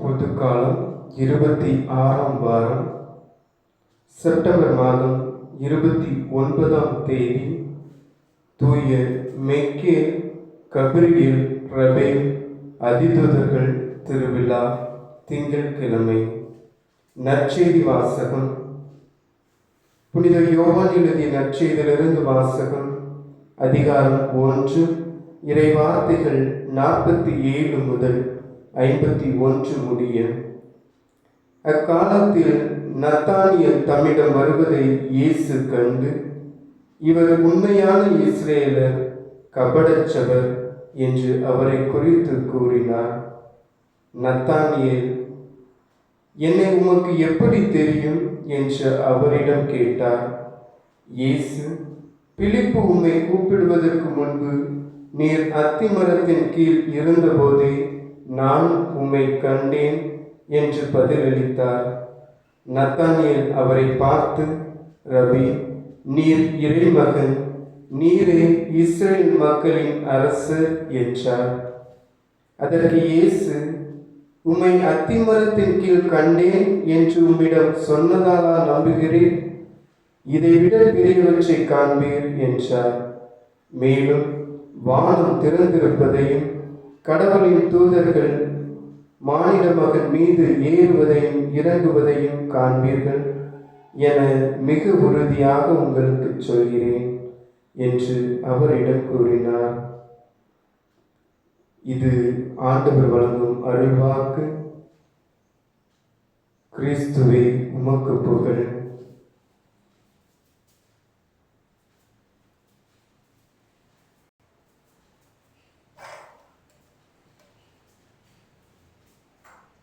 பொதுக்காலம் இருபத்தி ஆறாம் வாரம் செப்டம்பர் மாதம் இருபத்தி ஒன்பதாம் தேதி தூய மெக்கே கபிரியல் ரபேல் அதிதூதர்கள் திருவிழா திங்கட்கிழமை. நற்செய்தி வாசகம். புனித யோகான் எழுதிய நற்செய்தியிலிருந்து வாசகம். அதிகாரம் ஒன்று இறை வார்த்தைகள் நாற்பத்தி ஏழு முதல் ஐம்பத்தி ஒன்று முடிய அக்காலத்தில் நத்தானியல் தம்மிடம் வருவதை இயேசு கண்டு இவர் உண்மையான இஸ்ரேலர் கபடச்சவர் என்று அவரை குறித்து கூறினார். நத்தானியேல் என்னை உமக்கு எப்படி தெரியும்? என்று அவரிடம் கேட்டார். இயேசு பிலிப்பு உம்மை கூப்பிடுவதற்கு முன்பு நீர் அத்திமரத்தின் கீழ் இருந்தபோதே நான் உம்மை கண்டேன் என்று பதிலளித்தார். நத்தானியல் அவரை பார்த்து ரவி நீர் இறைமகன் நீரே இஸ்ரேல் மக்களின் அரசு என்றார். அதற்கு இயேசு உம்மை அத்திமரத்தின் கீழ் கண்டேன் என்று உம்மிடம் சொன்னதாலா நம்புகிறேன்? இதைவிட பெரியவற்றை காண்பீர் என்றார். மேலும் வானம் திறந்திருப்பதையும் கடவுளின் தூதர்கள் மாநில மகன் மீது ஏறுவதையும் இறங்குவதையும் காண்பீர்கள் என மிக உறுதியாக உங்களுக்கு சொல்கிறேன் என்று அவரிடம் கூறினார். இது ஆண்டவர் வழங்கும் அருள்வாக்கு. கிறிஸ்துவே உமக்கு புகழ்.